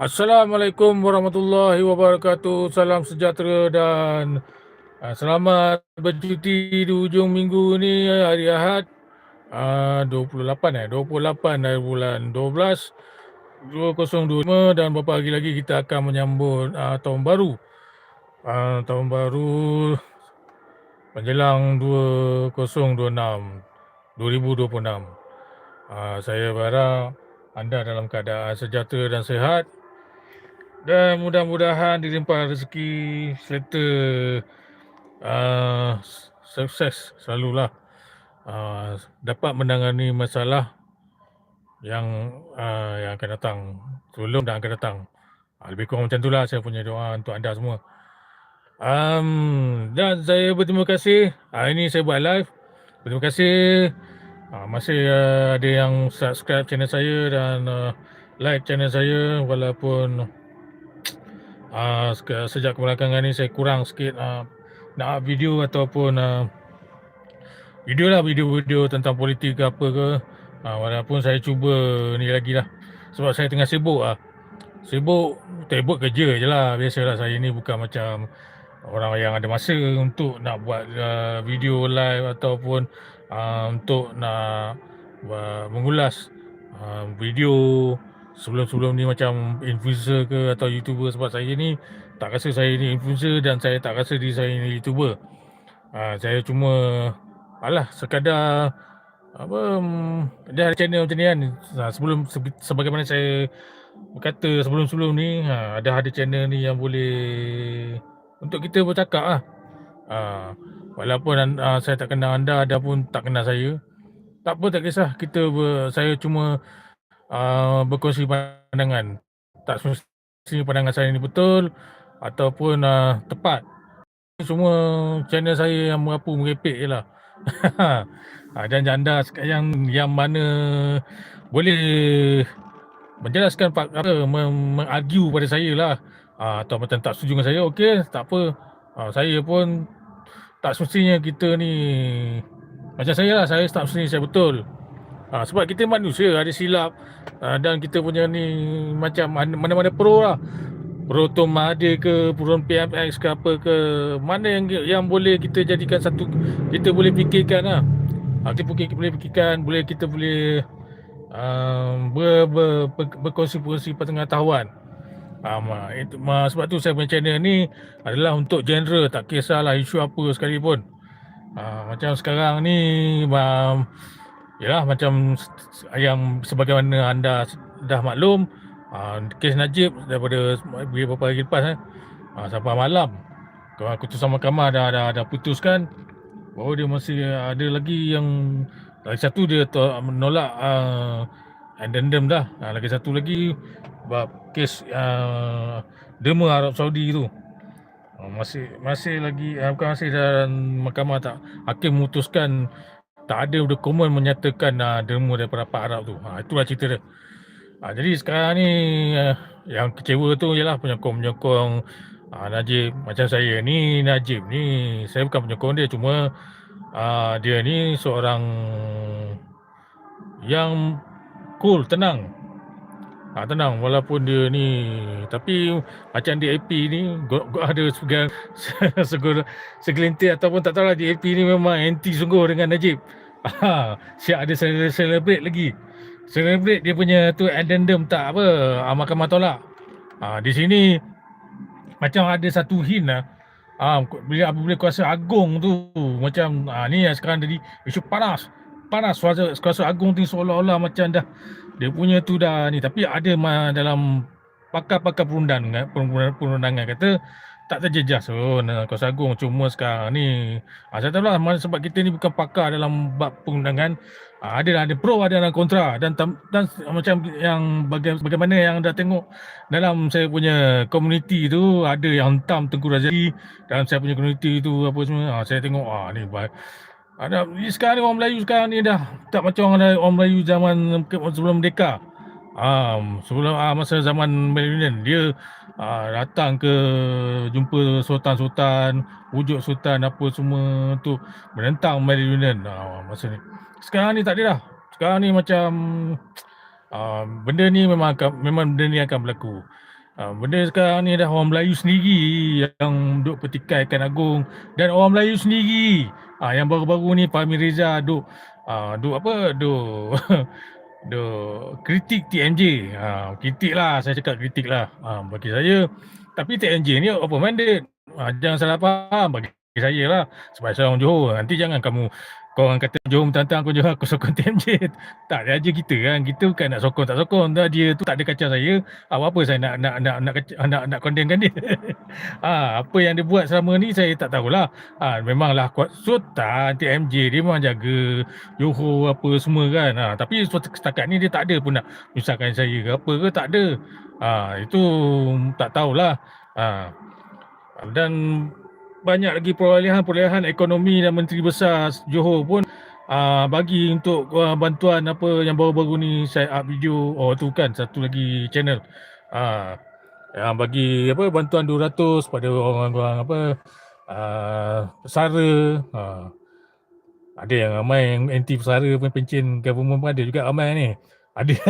Assalamualaikum warahmatullahi wabarakatuh. Salam sejahtera dan uh, selamat bercuti di hujung minggu ni hari Ahad. Uh, 28 eh 28 dari bulan 12 2025 dan beberapa hari lagi kita akan menyambut uh, tahun baru. Uh, tahun baru menjelang 2026 2026. Uh, saya berharap anda dalam keadaan sejahtera dan sehat dan mudah-mudahan dilimpah rezeki serta uh, sukses selalulah uh, dapat menangani masalah yang uh, yang akan datang sebelum dan akan datang. Uh, lebih kurang macam itulah saya punya doa untuk anda semua. Um, dan saya berterima kasih. Hari ini saya buat live. Berterima kasih uh, masih uh, ada yang subscribe channel saya dan uh, like channel saya walaupun uh, sejak kebelakangan ni saya kurang sikit uh, nak video ataupun uh, video lah video-video tentang politik ke apa ke. Uh, walaupun saya cuba ni lagi lah. Sebab saya tengah sibuk lah sibuk sibuk kerja je lah. Biasalah saya ni bukan macam orang yang ada masa untuk nak buat uh, video live ataupun uh, untuk nak uh, mengulas uh, video sebelum-sebelum ni macam influencer ke atau youtuber sebab saya ni tak rasa saya ni influencer dan saya tak rasa diri saya ni youtuber. Uh, saya cuma alah sekadar apa um, dia ada channel macam ni kan uh, sebelum sebagaimana saya berkata sebelum-sebelum ni uh, ada ada channel ni yang boleh untuk kita bercakap lah. Uh, walaupun uh, saya tak kenal anda, anda pun tak kenal saya. Tak apa, tak kisah. Kita ber, saya cuma uh, berkongsi pandangan. Tak semestinya pandangan saya ni betul ataupun uh, tepat. Semua channel saya yang merapu merepek je lah. uh, dan anda yang, yang mana boleh menjelaskan apa, mengargue pada saya lah. Atau macam tak setuju dengan saya, okey, tak apa. Saya pun tak semestinya kita ni macam saya lah, saya tak semestinya saya betul. Ha, sebab kita manusia ada silap ha, dan kita punya ni macam mana-mana pro lah. Pro Tom Mahathir ke, Pro PMX ke apa ke, mana yang yang boleh kita jadikan satu, kita boleh fikirkan lah. Ha, kita boleh, boleh fikirkan, boleh kita boleh um, ber, ber, ber, berkongsi-kongsi pengetahuan. Um, itu, sebab tu saya punya channel ni adalah untuk genre, tak kisahlah isu apa sekalipun. Uh, macam sekarang ni um, Yalah macam yang sebagaimana anda dah maklum uh, kes Najib daripada beberapa hari lepas eh, uh, sampai malam. Keputusan mahkamah dah, dah, dah putuskan bahawa dia masih ada lagi yang lagi satu dia menolak uh, addendum dah. Uh, lagi satu lagi bab kes uh, dema Arab Saudi tu. Uh, masih masih lagi uh, bukan masih dalam mahkamah tak hakim memutuskan tak ada dokumen menyatakan uh, derma daripada Pak Arab tu. Ha, itulah cerita dia. Ha, jadi sekarang ni uh, yang kecewa tu ialah penyokong-penyokong uh, Najib. Macam saya ni Najib ni saya bukan penyokong dia cuma uh, dia ni seorang yang cool, tenang. Ha, tenang walaupun dia ni tapi macam DAP ni gua, gua ada segur segelintir ataupun tak tahu lah DAP ni memang anti sungguh dengan Najib. Ha, siap ada celebrate lagi. Celebrate dia punya tu addendum tak apa ha, mahkamah tolak. Ha, di sini macam ada satu hint lah. Ha, bila apabila kuasa agung tu macam ha, ni yang sekarang jadi isu panas. Panas kuasa, kuasa agung tu seolah-olah macam dah dia punya tu dah ni tapi ada dalam pakar-pakar perundangan perundangan kata tak terjejas. Pun oh, kuasa agung. Cuma sekarang ni ha, saya tahu lah sebab kita ni bukan pakar dalam bab perundangan ha, ada ada pro ada yang kontra. Dan dan macam yang baga, bagaimana yang dah tengok dalam saya punya komuniti tu ada yang hentam Tengku Razali dalam saya punya komuniti tu apa semua. Ha, saya tengok ah ni ada sekarang ni orang Melayu sekarang ni dah tak macam orang Melayu zaman sebelum merdeka um, sebelum uh, masa zaman Melayu dia uh, datang ke jumpa sultan-sultan, wujud sultan apa semua tu menentang Union uh, masa ni. Sekarang ni tak ada dah. Sekarang ni macam uh, benda ni memang akan, memang benda ni akan berlaku. Uh, benda sekarang ni dah orang Melayu sendiri yang duk pertikaikan Agung dan orang Melayu sendiri uh, yang baru-baru ni Pak Amir Reza duk uh, duk apa duk duk kritik TMJ. Uh, kritik lah saya cakap kritik lah uh, bagi saya. Tapi TMJ ni open minded. Uh, jangan salah faham bagi saya lah sebab saya orang Johor. Nanti jangan kamu kau orang kata jom tantang aku Johor aku sokong TMJ. Tak ada aja kita kan. Kita bukan nak sokong tak sokong. Dah dia tu tak ada kacau saya. Apa apa saya nak nak nak nak nak, nak, nak condemnkan dia. ha, apa yang dia buat selama ni saya tak tahulah. Ha, memanglah kuat sultan TMJ dia memang jaga Johor apa semua kan. Ha, tapi setakat ni dia tak ada pun nak misalkan saya ke apa ke tak ada. Ha, itu tak tahulah. Ha, dan banyak lagi perolehan-perolehan ekonomi dan menteri besar Johor pun uh, bagi untuk uh, bantuan apa yang baru-baru ni saya up video. Oh tu kan satu lagi channel. Uh, yang bagi apa bantuan 200 pada orang-orang apa uh, pesara. Uh, ada yang ramai yang anti pesara pun pencen government pun ada juga ramai ni. Ada.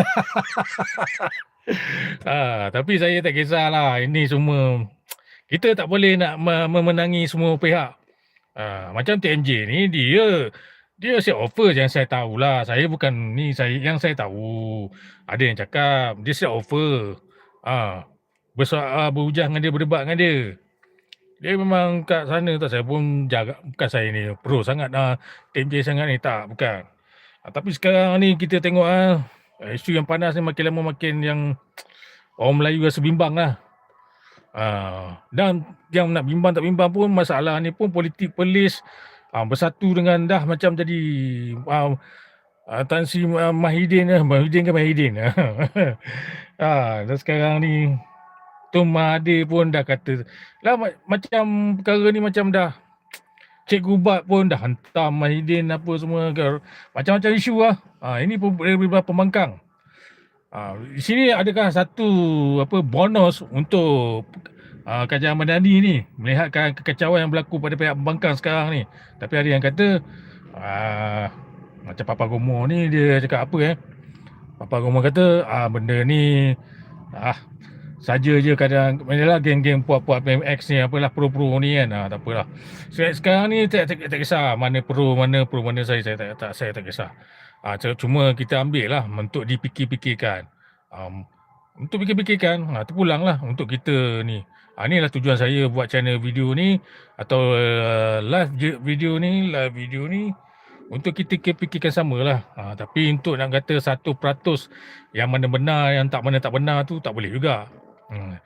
Ah, tapi saya tak kisahlah ini semua kita tak boleh nak memenangi semua pihak. Ha, macam TMJ ni dia dia siap offer yang saya tahulah. Saya bukan ni saya yang saya tahu. Ada yang cakap dia siap offer. Ha, besar berhujah dengan dia berdebat dengan dia. Dia memang kat sana tak saya pun jaga bukan saya ni pro sangat dah TMJ sangat ni tak bukan. Ha, tapi sekarang ni kita tengok ah isu yang panas ni makin lama makin yang orang Melayu rasa bimbang lah. Uh, dan yang nak bimbang tak bimbang pun masalah ni pun politik polis uh, bersatu dengan dah macam jadi uh, uh, Tan Sri uh, Mahidin uh, Mahidin ke Mahidin uh, dan sekarang ni Tun Mahathir pun dah kata lah macam perkara ni macam dah Cikgu Bat pun dah hantar Mahidin apa semua macam-macam isu lah. Uh, ini pun beberapa pembangkang Uh, di sini adakah satu apa bonus untuk uh, Kerajaan Madani ni melihat kekacauan yang berlaku pada pihak pembangkang sekarang ni. Tapi ada yang kata uh, macam Papa Gomo ni dia cakap apa eh? Papa Gomo kata ah benda ni ah saja je kadang manalah geng-geng puak-puak PMX ni apalah pro-pro ni kan. Ah tak apalah. Sekarang ni tak, tak, tak, kisah mana pro mana pro mana saya saya tak, tak saya tak kisah. Ah, cuma kita ambil lah untuk dipikir-pikirkan. Um, untuk fikir-fikirkan, ha, terpulanglah untuk kita ni. Ha, inilah tujuan saya buat channel video ni atau uh, live video ni, live video ni untuk kita fikirkan sama lah. Ha, tapi untuk nak kata satu peratus yang mana benar, yang tak mana tak benar tu tak boleh juga. Hmm.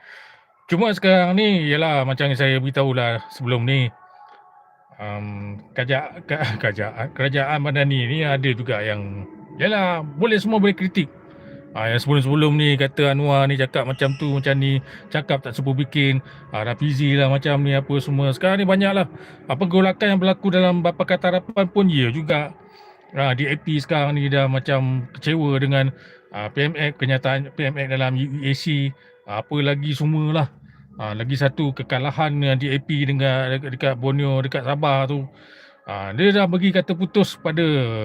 Cuma sekarang ni, ialah macam yang saya beritahu lah sebelum ni, um, kerajaan, kerajaan, kerajaan Madani ni ada juga yang yalah boleh semua boleh kritik. Ha, yang sebelum-sebelum ni kata Anwar ni cakap macam tu macam ni cakap tak sebuah bikin. Ha, Rafizi lah macam ni apa semua. Sekarang ni banyak lah apa golakan yang berlaku dalam Bapa Kata Harapan pun ya juga. Ha, DAP sekarang ni dah macam kecewa dengan ha, PMX kenyataan PMX dalam UAC ha, apa lagi semualah Ha, lagi satu kekalahan yang DAP dengan dekat Borneo, dekat Sabah tu. Ha, dia dah bagi kata putus pada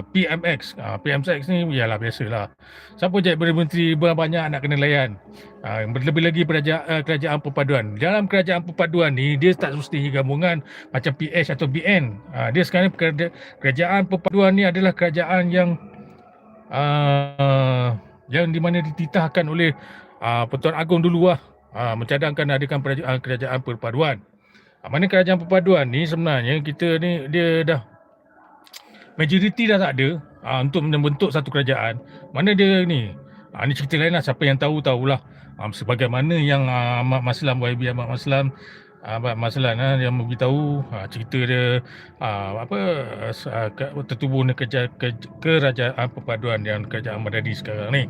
PMX. Ha, PMX ni ialah biasalah. Siapa jadi bermenteri banyak nak kena layan. Ha, lebih lagi kerajaan, uh, kerajaan perpaduan. Dalam kerajaan perpaduan ni, dia tak mesti gabungan macam PH atau BN. Ha, dia sekarang kerajaan perpaduan ni adalah kerajaan yang uh, yang di mana dititahkan oleh uh, Pertuan Agong dulu lah ha, mencadangkan adakan kerajaan, kerajaan perpaduan. Ha, mana kerajaan perpaduan ni sebenarnya kita ni dia dah majoriti dah tak ada ha, untuk membentuk satu kerajaan. Mana dia ni? Ha, ni cerita lain lah. Siapa yang tahu, tahulah. Ha, sebagaimana yang ha, Ahmad Maslam, YB Ahmad Maslam, Ahmad Maslam ha, yang memberitahu ha, cerita dia ha, apa ha, tertubuhnya kerja, ke, kerajaan perpaduan yang kerajaan Madadi sekarang ni.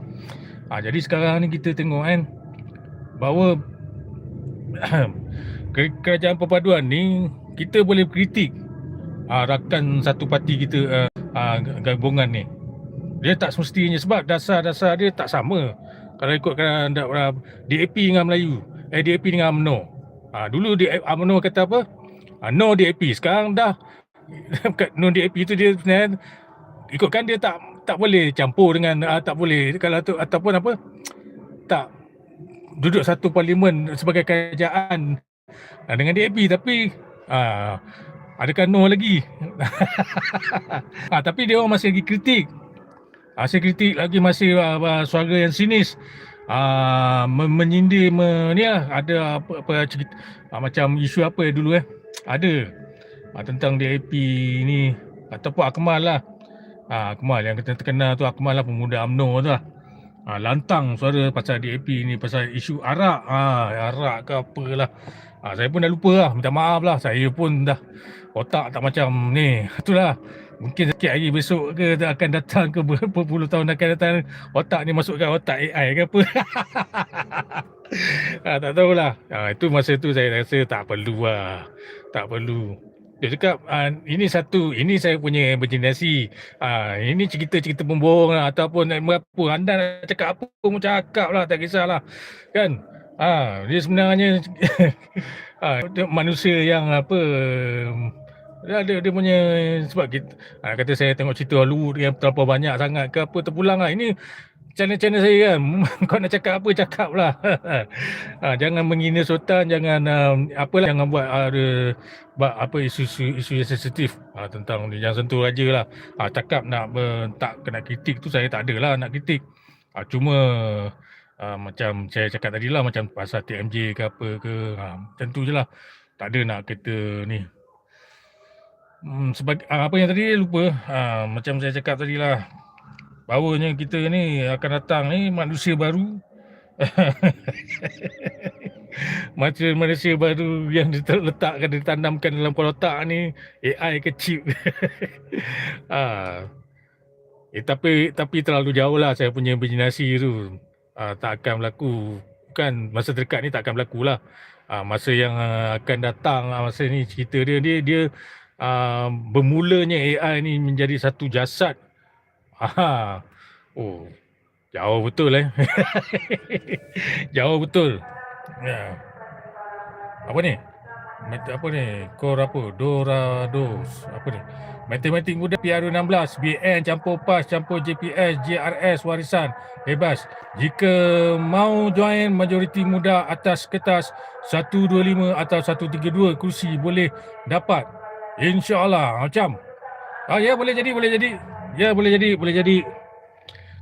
Ha, jadi sekarang ni kita tengok kan, bahawa kerajaan perpaduan ni kita boleh kritik uh, rakan satu parti kita uh, uh, gabungan ni. Dia tak semestinya sebab dasar-dasar dia tak sama. Kalau ikutkan uh, DAP dengan Melayu eh DAP dengan UMNO uh, dulu di UMNO kata apa? Uh, no DAP sekarang dah no DAP tu dia sebenarnya ikutkan dia tak tak boleh campur dengan uh, tak boleh. Kalau tu ataupun apa tak duduk satu parlimen sebagai kerajaan uh, dengan DAP tapi uh, adakah no lagi? Uh, tapi dia orang masih lagi kritik. Masih kritik lagi masih uh, suara yang sinis. Uh, menyindir me, ni lah ada apa, apa cerita, uh, macam isu apa ya dulu eh? Ada uh, tentang DAP ni ataupun Akmal lah Ha, Akmal yang kita terkenal tu Akmal lah pemuda UMNO tu lah. Ha, lantang suara pasal DAP ni pasal isu arak. Ha, arak ke apa lah. Ha, saya pun dah lupa lah. Minta maaf lah. Saya pun dah otak tak macam ni. Itulah. Mungkin sikit hari besok ke akan datang ke berapa puluh tahun akan datang. Otak ni masukkan otak AI ke apa. ha, tak tahulah. Ha, itu masa tu saya rasa tak perlu lah. Tak perlu. Dia cakap uh, ini satu, ini saya punya imaginasi. Uh, ini cerita-cerita pembohong lah ataupun apa. Anda nak cakap apa pun cakap lah, tak kisahlah. Kan? Uh, dia sebenarnya uh, manusia yang apa dia, dia, dia punya sebab kita, uh, kata saya tengok cerita Hollywood yang terlalu banyak sangat ke apa terpulang lah. Ini channel-channel saya kan kau nak cakap apa cakap lah. Ha, jangan menghina sultan jangan uh, apalah jangan buat ada uh, apa isu-isu isu yang sensitif. Ha, tentang ni jangan sentuh aja lah. Ha, cakap nak uh, tak kena kritik tu saya tak ada lah nak kritik. Ha, cuma uh, macam saya cakap tadi lah macam pasal TMJ ke apa ke ha, tentu je lah. Tak ada nak kata ni. Hmm, sebagai apa yang tadi lupa. Ha, macam saya cakap tadi lah bahawanya kita ni akan datang ni manusia baru. Macam manusia baru yang diletakkan ditanamkan dalam kepala otak ni AI ke chip ah. eh, tapi tapi terlalu jauh lah saya punya imaginasi tu. Ah, tak akan berlaku. Kan masa dekat ni tak akan berlaku lah. Ah, masa yang uh, akan datang ah, masa ni cerita dia dia dia uh, bermulanya AI ni menjadi satu jasad Aha. Oh, jauh betul eh. jauh betul. Ya. Apa ni? Mat apa ni? Kor apa? Dora dos. Apa ni? Matematik muda PR16, BN campur PAS, campur JPS, JRS warisan. Bebas. Jika mau join majoriti muda atas kertas 125 atau 132 kursi boleh dapat. InsyaAllah. Macam. Ah, ya boleh jadi, boleh jadi. Ya boleh jadi, boleh jadi.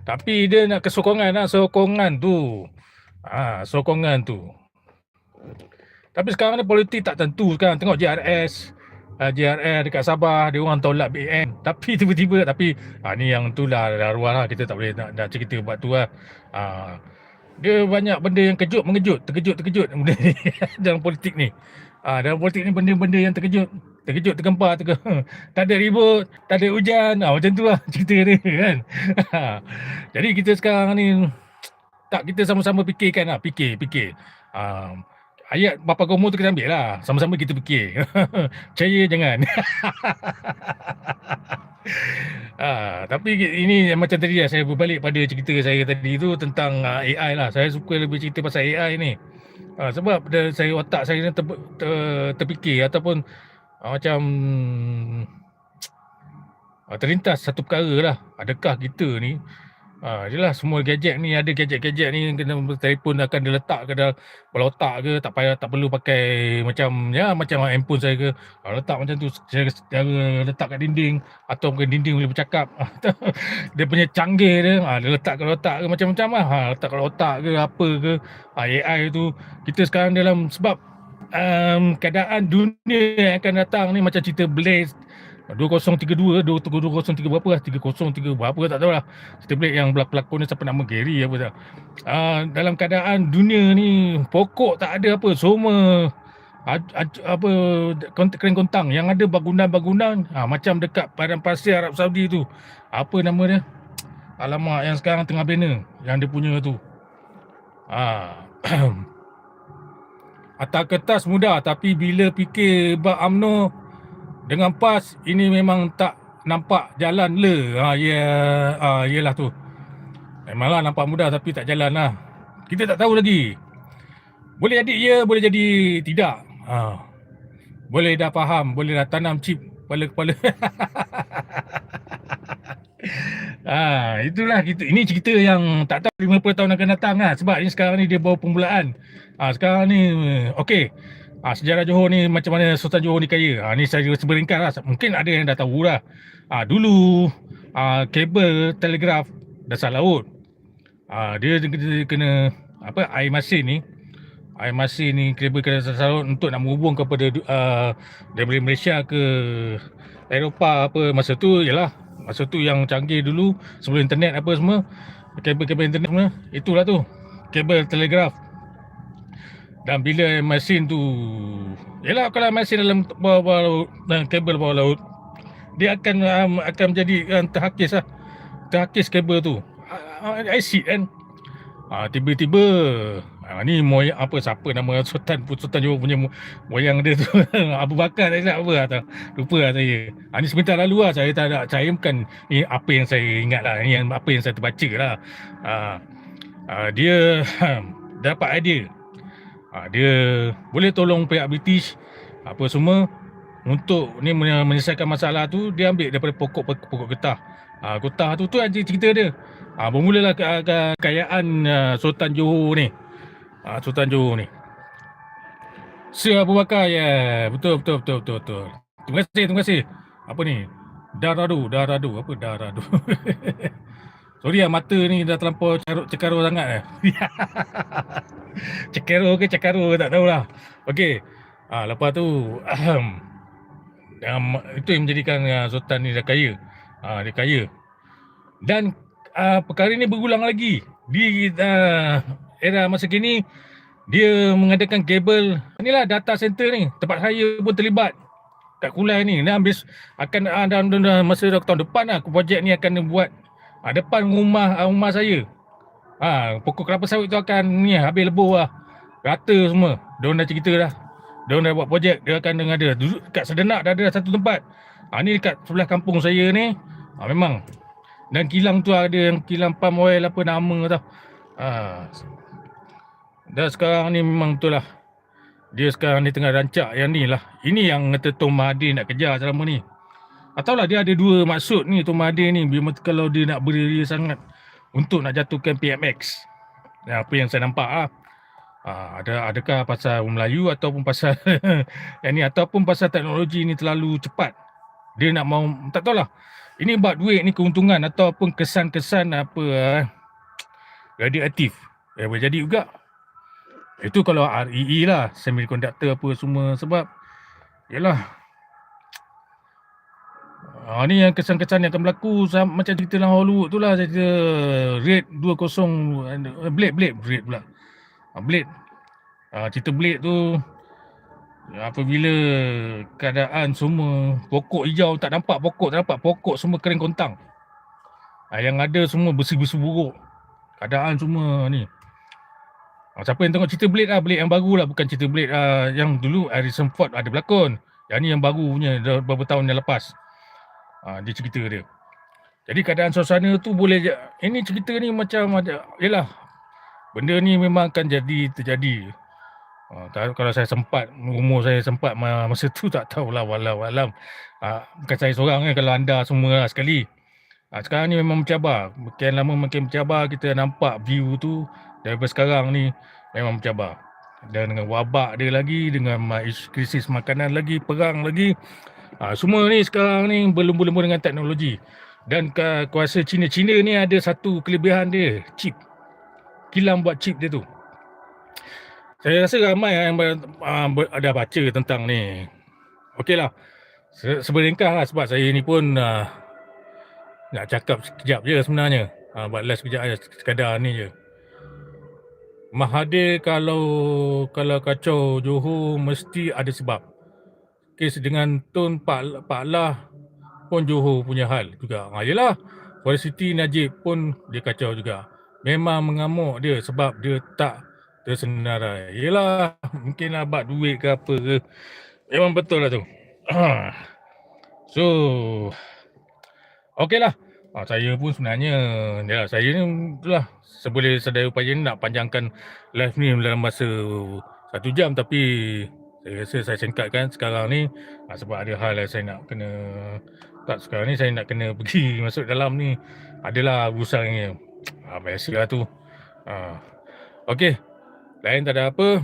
Tapi dia nak kesokongan lah, sokongan tu. Ah, ha, sokongan tu. Tapi sekarang ni politik tak tentu sekarang. Tengok JRS, uh, JRS dekat Sabah, dia orang tolak BN. Tapi tiba-tiba, tapi ah, ni yang tu lah, dah arwah lah. Kita tak boleh nak, nak cerita buat tu lah. Ah, dia banyak benda yang kejut, mengejut, terkejut, terkejut benda ni dalam politik ni. Ah, dalam politik ni benda-benda yang terkejut terkejut tergempar terke tak ada ribut tak ada hujan. Ah, macam tu lah cerita dia kan? Jadi kita sekarang ni tak kita sama-sama fikirkan lah. Fikir fikir. Uh, ayat bapa kamu tu kita ambil lah. Sama-sama kita fikir. Percaya jangan. Ah, tapi ini macam tadi lah, saya berbalik pada cerita saya tadi tu tentang uh, AI lah. Saya suka lebih cerita pasal AI ni. Uh, sebab saya otak saya ni ter, ter, terfikir ataupun uh, macam uh, terlintas satu perkara lah. Adakah kita ni Ha, jelah semua gadget ni ada gadget-gadget ni kena telefon akan diletak ke dalam kepala otak ke tak payah tak perlu pakai macam ya macam handphone saya ke. Ha, letak macam tu saya cara letak kat dinding atau mungkin dinding boleh bercakap. Dia punya canggih dia ha, dia letak kat otak ke macam-macam lah. Ha, letak kat otak ke apa ke ha, AI tu. Kita sekarang dalam sebab um, keadaan dunia yang akan datang ni macam cerita Blaze. 2032 2003 berapa lah? 303 berapa tak tahu lah. Cerita Blake yang pelakon ni siapa nama? Gary apa tak? Uh, dalam keadaan dunia ni pokok tak ada apa. Semua apa keren kontang. Yang ada bangunan-bangunan ha, macam dekat padang pasir Arab Saudi tu. Apa nama dia? Alamak yang sekarang tengah bina yang dia punya tu. Ha. atas kertas mudah tapi bila fikir bab UMNO dengan PAS ini memang tak nampak jalan le. Ha ya ha yalah tu. Memanglah nampak mudah tapi tak jalan lah. Kita tak tahu lagi. Boleh jadi ya, boleh jadi tidak. Ha. Boleh dah faham, boleh dah tanam chip kepala-kepala. Ah, itulah kita. Ini cerita yang tak tahu 50 tahun akan datang lah. Sebab ni sekarang ni dia bawa permulaan. Ah, sekarang ni okey. Ah, sejarah Johor ni macam mana Sultan Johor ni kaya. Ah, ni saya seberingkas lah. Mungkin ada yang dah tahu lah. Ah, dulu ah, kabel telegraf dasar laut. Ah, dia, kena apa air masin ni air masin ni kabel ke dasar laut untuk nak menghubung kepada uh, daripada Malaysia ke Eropah apa masa tu ialah masa tu yang canggih dulu sebelum internet apa semua kabel-kabel internet semua itulah tu. Kabel telegraf. Dan bila mesin tu ialah kalau mesin dalam bawah, bawah laut dan kabel bawah laut dia akan um, akan menjadi um, terhakis lah. Terhakis kabel tu. Uh, acid kan. Uh, tiba-tiba Ha, ni moyang apa siapa nama Sultan Sultan Johor punya moyang dia tu Abu Bakar tak silap apa atau lupa lah saya. Ha, ni sebentar lalu lah saya tak ada saya bukan ni apa yang saya ingat lah ni yang apa yang saya terbaca lah. Ha, ha, dia dapat idea. Ha, dia boleh tolong pihak British apa semua untuk ni menyelesaikan masalah tu dia ambil daripada pokok pokok getah. Ha, getah tu tu aja cerita dia. Ha, bermulalah ke, ke, kekayaan uh, Sultan Johor ni. Ah, Sultan Johor ni. Sir Abu Bakar, ya. Yeah. Betul, betul, betul, betul, betul. Terima kasih, terima kasih. Apa ni? Daradu, daradu. Apa daradu? Sorry lah, mata ni dah terlampau caruk cekaro sangat. Eh. cekaro ke cekaro tak tahulah. Okey. Ah, lepas tu, um, itu yang menjadikan uh, Sultan ni dah kaya. Ah, dia kaya. Dan uh, perkara ni berulang lagi. Di uh, era masa kini dia mengadakan kabel. Inilah data center ni. Tempat saya pun terlibat. Kat Kulai ni. Ni habis akan ada uh, masa tahun depan lah projek ni akan buat. Uh, depan rumah uh, rumah saya. Ha, pokok kelapa sawit tu akan ni habis lebuh lah. Rata semua. Dia dah cerita dah. Dia dah buat projek dia akan dengan ada kat sedenak dah ada satu tempat. Ha, ni dekat sebelah kampung saya ni. Ha, memang. Dan kilang tu ada yang kilang palm oil apa nama tau. Ha, dan sekarang ni memang betul lah. Dia sekarang ni tengah rancak yang ni lah. Ini yang kata Tom Mahathir nak kejar selama ni. Atau lah dia ada dua maksud ni Tom Mahathir ni. Bila kalau dia nak berdiri sangat untuk nak jatuhkan PMX. Ya, apa yang saya nampak lah. Ha, ada adakah pasal Melayu ataupun pasal yang ni ataupun pasal teknologi ni terlalu cepat. Dia nak mau tak tahulah. Ini buat duit ni keuntungan ataupun kesan-kesan apa eh, radioaktif. Eh boleh jadi juga. Itu kalau REE lah, semiconductor apa semua sebab yalah. Ah ni yang kesan-kesan yang akan berlaku sama, macam cerita dalam Hollywood tu lah cerita Raid 20 uh, Blade Blade Raid pula. Ah, Blade. Ah cerita Blade tu apabila keadaan semua pokok hijau tak nampak pokok tak nampak pokok semua kering kontang. Ah, yang ada semua besi-besi buruk. Keadaan semua ni. Oh, siapa yang tengok cerita Blade lah, Blade yang baru lah, bukan cerita Blade uh, yang dulu Harrison Ford ada berlakon. Yang ni yang baru punya, beberapa tahun yang lepas. Uh, dia cerita dia. Jadi keadaan suasana tu boleh, ini cerita ni macam ada, yelah, benda ni memang akan jadi, terjadi. Uh, kalau saya sempat, umur saya sempat masa tu tak tahulah walau alam. Uh, bukan saya seorang kan, kalau anda semua lah sekali. Uh, sekarang ni memang mencabar. Makin lama makin mencabar, kita nampak view tu daripada sekarang ni memang mencabar. Dan dengan wabak dia lagi dengan krisis makanan lagi perang lagi ha, semua ni sekarang ni belum-belum dengan teknologi. Dan kuasa Cina-Cina ni ada satu kelebihan dia chip. Kilang buat chip dia tu. Saya rasa ramai yang uh, ada baca tentang ni. Okey lah. Se seberingkah lah sebab saya ni pun uh, nak cakap sekejap je sebenarnya. Uh, buat last sekejap je sekadar ni je Mahathir kalau kalau kacau Johor mesti ada sebab. Kes dengan Tun Pak Pak Lah pun Johor punya hal juga. Ha yalah. Forest Najib pun dia kacau juga. Memang mengamuk dia sebab dia tak tersenarai. Yalah, mungkin abad duit ke apa ke. Memang betul lah tu. so, okey lah. Ha, saya pun sebenarnya, ya, saya ni itulah seboleh sedaya upaya nak panjangkan live ni dalam masa satu jam tapi Saya rasa saya singkatkan sekarang ni uh, sebab ada hal yang saya nak kena tak sekarang ni saya nak kena pergi masuk dalam ni. Adalah urusannya. Ah biasalah tu. Ah. Okey. Lain tak ada apa.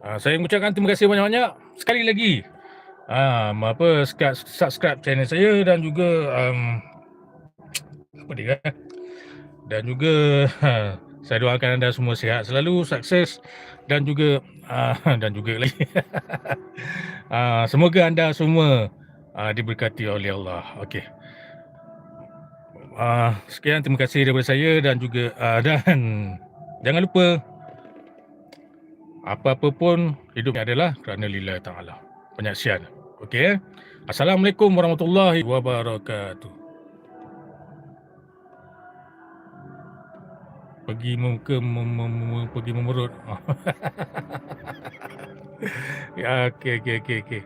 Ah, saya mengucapkan terima kasih banyak-banyak sekali lagi. Ah, apa subscribe channel saya dan juga um, apa dia? Dan juga saya doakan anda semua sihat selalu, sukses dan juga dan juga lagi. uh, semoga anda semua uh, diberkati oleh Allah. Okey. Uh, sekian terima kasih daripada saya dan juga dan jangan lupa apa-apa pun hidup adalah kerana lillahi taala. Penyaksian. Okey. Assalamualaikum warahmatullahi wabarakatuh. Pergi muka mem, mem, pergi memerut. ya okey okey okey okey.